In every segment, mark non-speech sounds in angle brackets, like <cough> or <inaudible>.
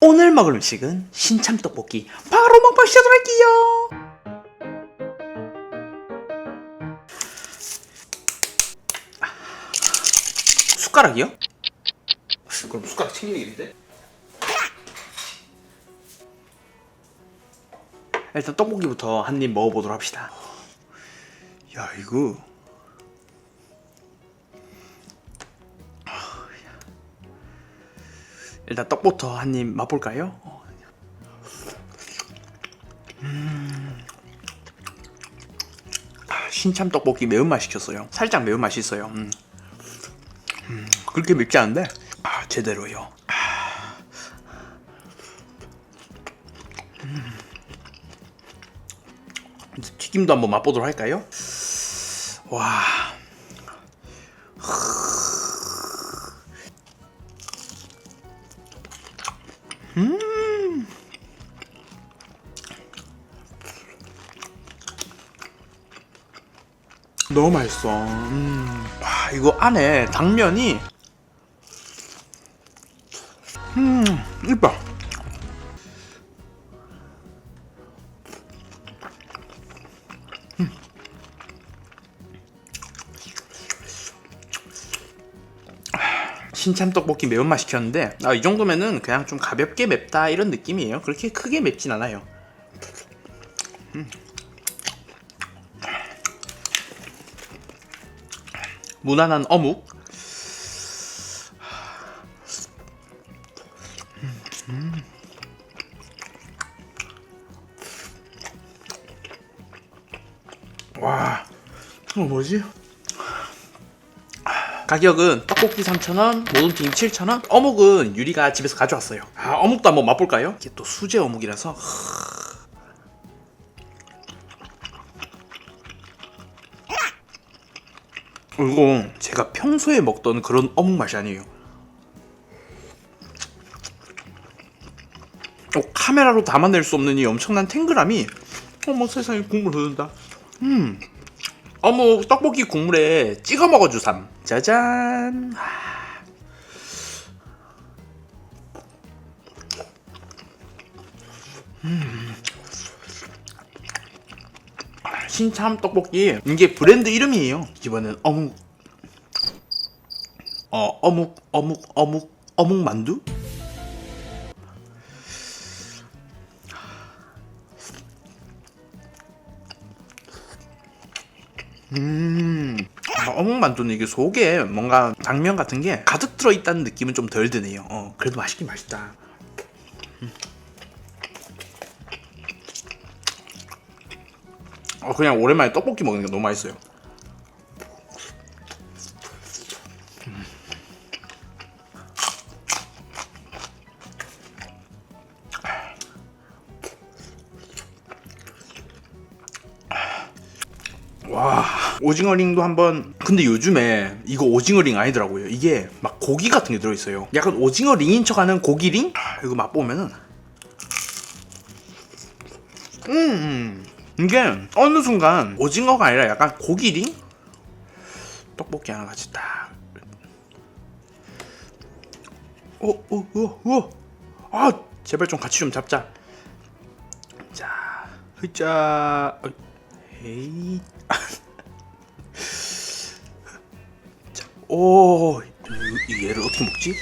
오늘 먹을 음식은 신참 떡볶이 바로 먹방 시작할게요. 숟가락이요? 그럼 숟가락 챙겨야겠는데? 일단 떡볶이부터 한 입 먹어보도록 합시다. 야 이거 일단 떡부터 한 입 맛볼까요? 음. 아, 신참 떡볶이 매운맛 시켰어요. 살짝 매운맛이 있어요. 음. 음, 그렇게 맵지 않은데 아, 제대로요. 아. 음. 이제 튀김도 한번 맛보도록 할까요? 와. 너무 맛있어. 음. 와, 이거 안에 당면이 신참 떡볶이 매운맛 시켰는데 아, 이 정도면은 그냥 좀 가볍게 맵다 이런 느낌이에요. 그렇게 크게 맵진 않아요. 무난한 어묵. 와, 이거 뭐지? 가격은 떡볶이 3,000원, 모둠튀김 7,000원, 어묵은 유리가 집에서 가져왔어요. 아, 어묵도 한번 맛볼까요? 이게 또 수제 어묵이라서 이거 제가 평소에 먹던 그런 어묵 맛이 아니에요. 어, 카메라로 담아낼 수 없는 이 엄청난 탱글함이 어머 세상에 국물 흐른다. 음 어묵 떡볶이 국물에 찍어 먹어 주삼. 짜잔. 하. 음. 신참 떡볶이 이게 브랜드 이름이에요. 이번엔 어묵 어 어묵 어묵 어묵 어묵 만두? 음 아, 어묵 만두는 이게 속에 뭔가 당면 같은 게 가득 들어 있다는 느낌은 좀 덜 드네요. 어 그래도 맛있긴 맛있다. 어, 그냥 오랜만에 떡볶이 먹는 게 너무 맛있어요. 와 오징어링도 한번 근데 요즘에 이거 오징어링 아니더라고요 이게 막 고기 같은 게 들어있어요 약간 오징어링인 척하는 고기링? 아, 이거 맛보면은 음 이게 어느 순간 오징어가 아니라 약간 고기링? 떡볶이 하나 같이 딱. 오, 오, 오, 오. 아, 제발 좀 같이 좀 잡자. 자, 흐자. 어, 헤이. <laughs> 자, 오, 이- 얘를 어떻게 먹지?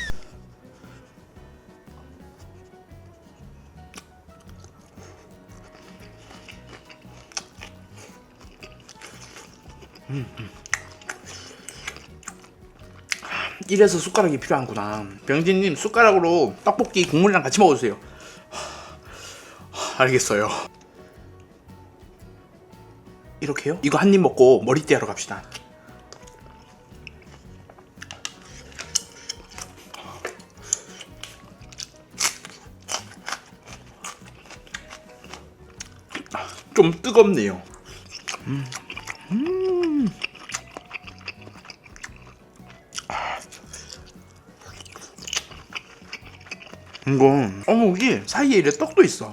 이래서 숟가락이 필요한구나. 병진님 숟가락으로 떡볶이 국물이랑 같이 먹어주세요. 하, 알겠어요. 이렇게요? 이거 한 입 먹고 머리띠 하러 갑시다. 좀 뜨겁네요. 이거 어묵이 사이에 이래 떡도 있어.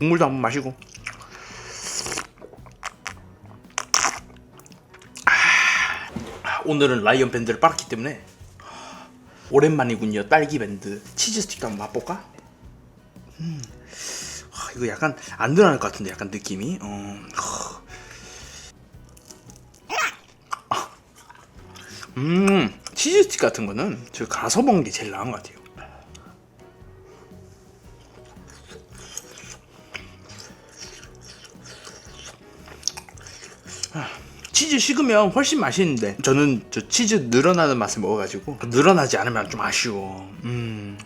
국물도 한번 마시고. 아, 오늘은 라이언 밴드를 빨았기 때문에 오랜만이군요. 딸기 밴드 치즈 스틱도 한번 맛볼까? 음, 아, 이거 약간 안 늘어날 것 같은데 약간 느낌이. 어, 하. 아. 음, 치즈 스틱 같은 거는 저 가서 먹는 게 제일 나은 것 같아요. 식으면 훨씬 맛있는데 저는 저 치즈 늘어나는 맛을 먹어가지고 늘어나지 않으면 좀 아쉬워. 음.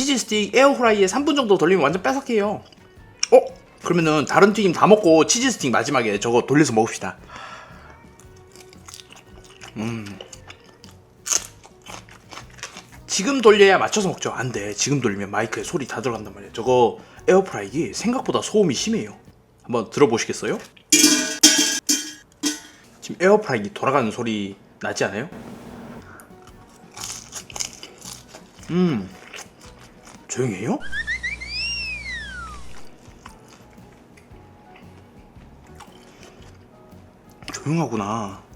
치즈 스틱 에어프라이에 3분 정도 돌리면 완전 뺏석해요. 어? 그러면은 다른 튀김 다 먹고 치즈 스틱 마지막에 저거 돌려서 먹읍시다. 지금 돌려야 맞춰서 먹죠. 안 돼. 지금 돌리면 마이크에 소리 다 들어간단 말이에요. 저거 에어프라이기 생각보다 소음이 심해요. 한번 들어보시겠어요? 지금 에어프라이기 돌아가는 소리 나지 않아요? 음. 조용히 해요? 조용하구나.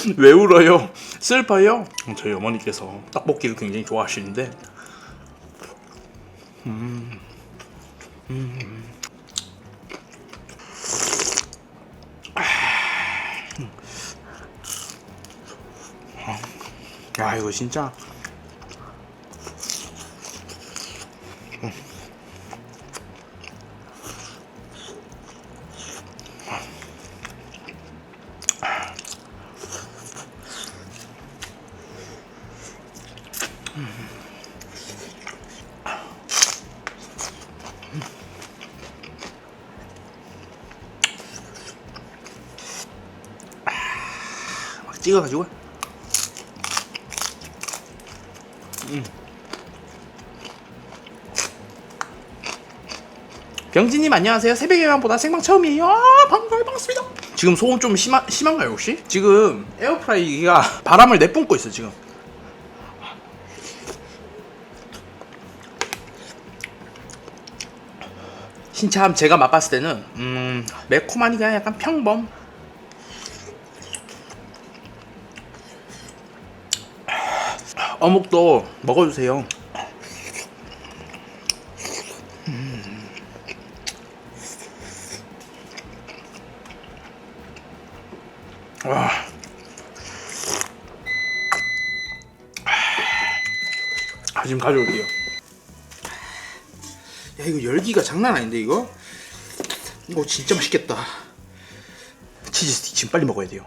<laughs> 왜 울어요? 슬퍼요? 저희 어머니께서 떡볶이를 굉장히 좋아하시는데. 야 이거 진짜 찍어가지고 병진님 안녕하세요. 새벽에 만보다 생방 처음이에요. 아, 반가워요. 반갑습니다. 지금 소음 좀 심하, 심한가요 혹시? 지금 에어프라이기가 <laughs> 바람을 내뿜고 있어 지금. 신참 제가 맛봤을 때는 음, 매콤하니 그냥 약간 평범. 어묵도 먹어주세요. 와. 아, 지금 가져올게요. 야, 이거 열기가 장난 아닌데, 이거? 이거 진짜 맛있겠다. 치즈 스틱 지금 빨리 먹어야 돼요.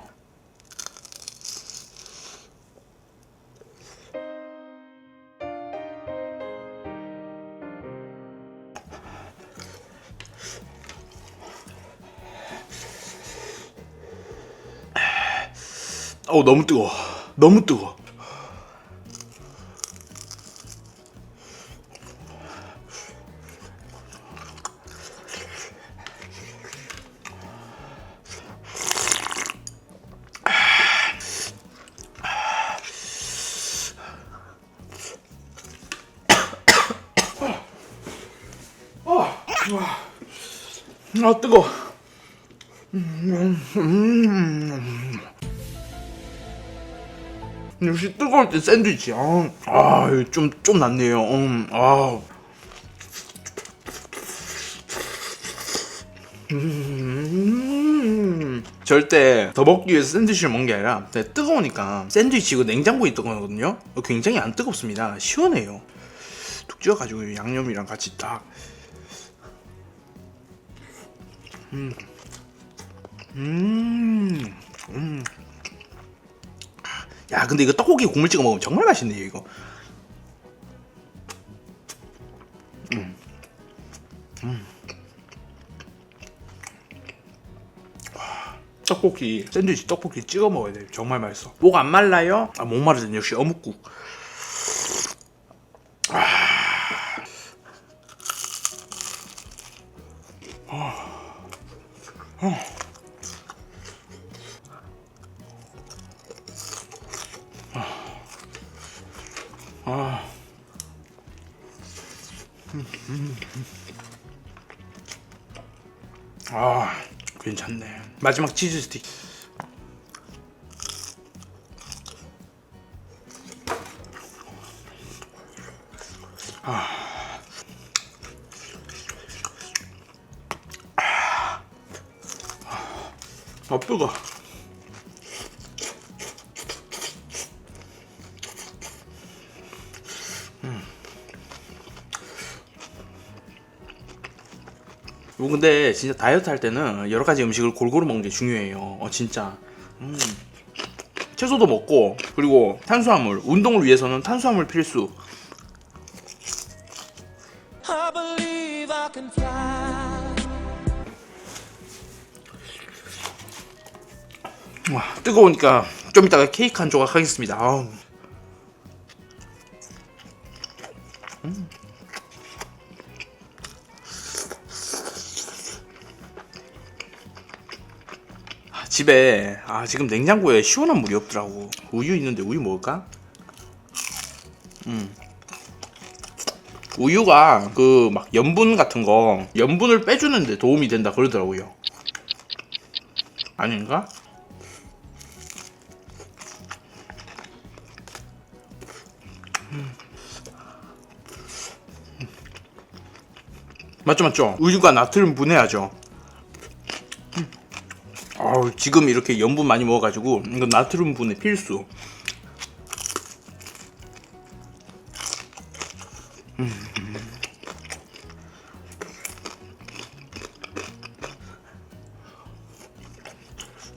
어우, 너무 뜨거워. 너무 뜨거워. 역시 뜨거울 때 샌드위치. 아, 아 좀, 좀 낫네요. 음, 아. 음, 절대 더 먹기 위해서 샌드위치를 먹는 게 아니라 뜨거우니까 샌드위치 이거 냉장고에 있던 거거든요. 굉장히 안 뜨겁습니다. 시원해요. 툭 찌어가지고 양념이랑 같이 딱. 음, 야, 근데 이거 떡고기 국물 찍어 먹으면 정말 맛있네요, 이거. 음. 음. 와, 떡볶이 샌드위치 떡볶이 찍어 먹어야 돼요. 정말 맛있어. 목 안 말라요? 아, 목 마르는 역시 어묵국. 아 괜찮네 마지막 치즈 스틱 아 뜨거 뭐 근데 진짜 다이어트 할 때는 여러 가지 음식을 골고루 먹는 게 중요해요. 어 진짜. 음. 채소도 먹고 그리고 탄수화물 운동을 위해서는 탄수화물 필수. 와, 뜨거우니까 좀 이따가 케이크 한 조각 하겠습니다. 아우. 집에 아 지금 냉장고에 시원한 물이 없더라고. 우유 있는데 우유 먹을까? 음. 우유가 그 막 염분 같은 거 염분을 빼주는데 도움이 된다 그러더라고요. 아닌가? 맞죠 맞죠 우유가 나트륨 분해하죠 음. 아우 지금 이렇게 염분 많이 먹어가지고 이거 나트륨 분해 필수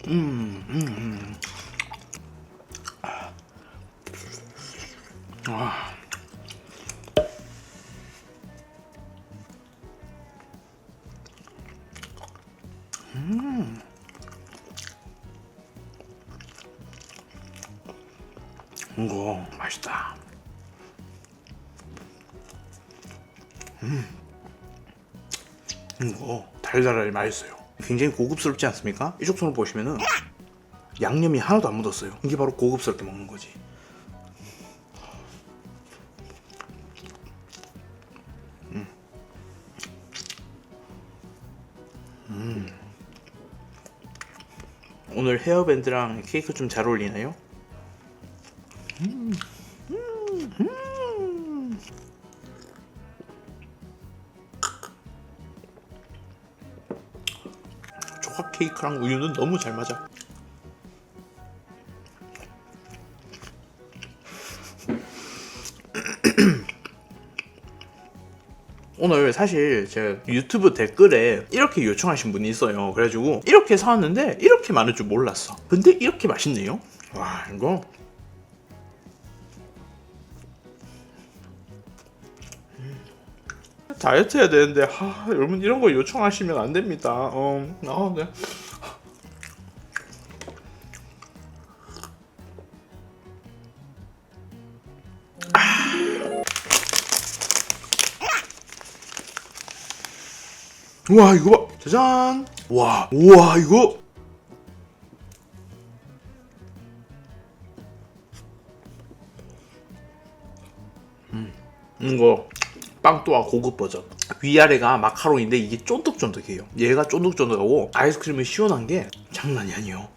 음, 음, 음. 아. 이거 맛있다. 음, 이거 달달하게 맛있어요. 굉장히 고급스럽지 않습니까? 이쪽 손을 보시면은 양념이 하나도 안 묻었어요. 이게 바로 고급스럽게 먹는 거지. 음. 음. 오늘 헤어밴드랑 케이크 좀 잘 어울리나요? 초밥 케이크랑 우유는 너무 잘 맞아. <clears throat> 오늘 사실 제가 유튜브 댓글에 이렇게 요청하신 분이 있어요. 그래가지고 이렇게 사왔는데 이렇게 많을 줄 몰랐어. 근데 이렇게 맛있네요. 와 이거 다이어트 해야 되는데 하, 여러분 이런 거 요청하시면 안 됩니다. 어, 아, 네. 와 이거 봐. 짜잔. 와 우와 이거. 음 이거 빵또와 고급 버전. 위아래가 마카롱인데 이게 쫀득쫀득해요. 얘가 쫀득쫀득하고 아이스크림이 시원한 게 장난이 아니에요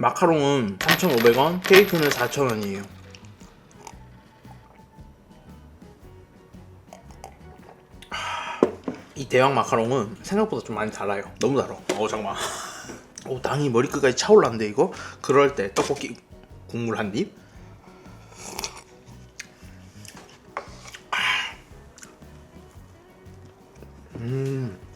마카롱은 3,500원, 케이크는 4,000원이에요. 이 대왕 마카롱은 생각보다 좀 많이 달아요. 너무 달아. 어 잠깐만. 오 당이 머리끝까지 차올랐는데 이거? 그럴 때 떡볶이 국물 한 입. 음.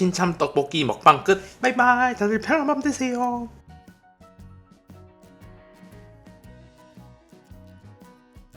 신참 떡볶이 먹방 끝. 바이바이. 다들 편한 밤 되세요.